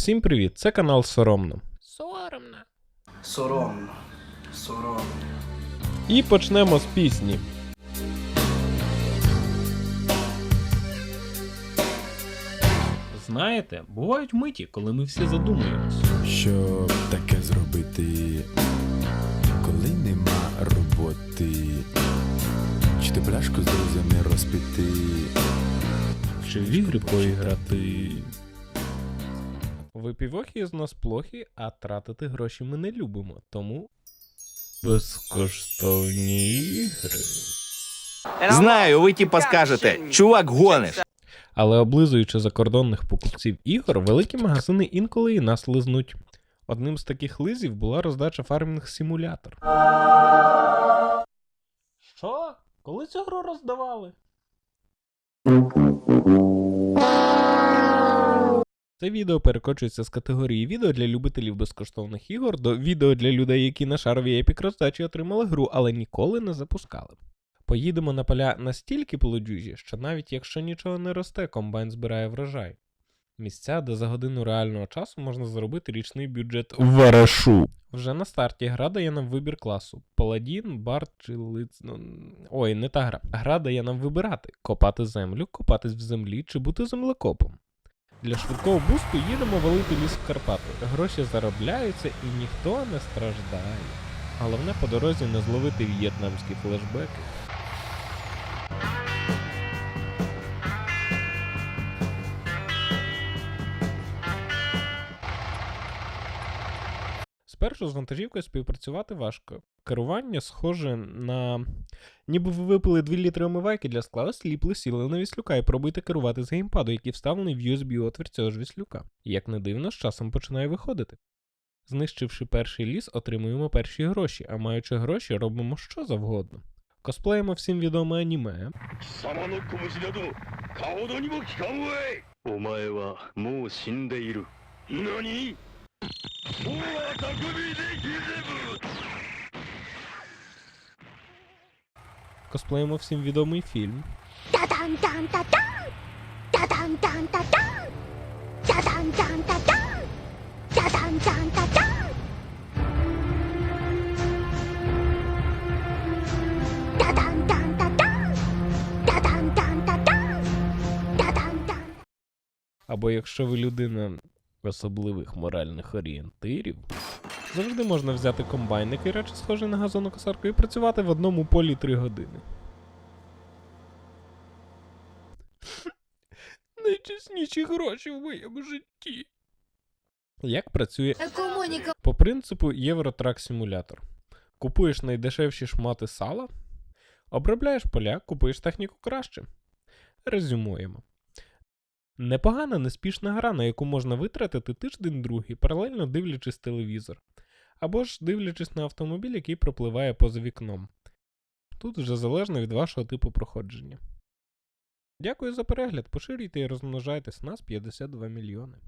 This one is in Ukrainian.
Всім привіт! Це канал Соромно. Соромно. Соромно. Соромно. І почнемо з пісні. Знаєте, бувають миті, коли ми всі задумуємось. Що таке зробити, коли нема роботи? Чи ти пляшку з друзями розпити? Чи в ігри поіграти? Випівохи з нас плохі, а тратити гроші ми не любимо, тому. Безкоштовні ігри. Знаю, ви типа скажете, чувак гониш. Але облизуючи закордонних покупців ігор, великі магазини інколи і нас лизнуть. Одним з таких лизів була роздача фармінг симулятор. Що? Коли цю гру роздавали? Це відео перекочується з категорії відео для любителів безкоштовних ігор до відео для людей, які на шаровій епік роздачі отримали гру, але ніколи не запускали. Поїдемо на поля настільки полудюжі, що навіть якщо нічого не росте, комбайн збирає врожай. Місця, де за годину реального часу можна заробити річний бюджет варашу. Вже на старті гра дає нам вибір класу: Паладін, Бард чи Лиц... ну, Ой, не та гра. Гра дає нам вибирати: копати землю, копатись в землі чи бути землекопом. Для швидкого бусту їдемо валити ліс в Карпати. Гроші заробляються і ніхто не страждає. Головне по дорозі не зловити в'єтнамські флешбеки. Спершу з вантажівкою співпрацювати важко. Керування схоже на. Ніби ви випили 2 літри омивайки для скла, сліпли, сіли на віслюка і пробуйте керувати з геймпаду, який вставлений в USB-отвір цього ж віслюка. Як не дивно, з часом починає виходити. Знищивши перший ліс, отримуємо перші гроші, а маючи гроші, робимо що завгодно. Косплеїмо всім відоме аніме, 貴 様の拳など顔どにも効かんわいお前はもう死んでいる何もうは匠でギゼブ косплеїмо всім відомий фільм, Та-дан-дан-та-дан! Та-дан-дан-та-дан! Та-дан-дан-та-дан! Та-дан-дан-та-дан! Та-дан-дан-та-дан! Та-дан-дан-та-дан! Та-дан-дан! або якщо ви людина особливих моральних орієнтирів, завжди можна взяти комбайник і речі схожі на газонокосарку і працювати в одному полі 3 години. Найчесніші гроші в моєму житті. Як працює Економіка по принципу Євротрак симулятор. Купуєш найдешевші шмати сала, обробляєш поля, купуєш техніку краще. Резюмуємо. Непогана неспішна гра, на яку можна витратити тиждень другий, паралельно дивлячись телевізор. Або ж дивлячись на автомобіль, який пропливає поза вікном. Тут вже залежно від вашого типу проходження. Дякую за перегляд, поширюйте і розмножайтесь, нас 52 мільйони.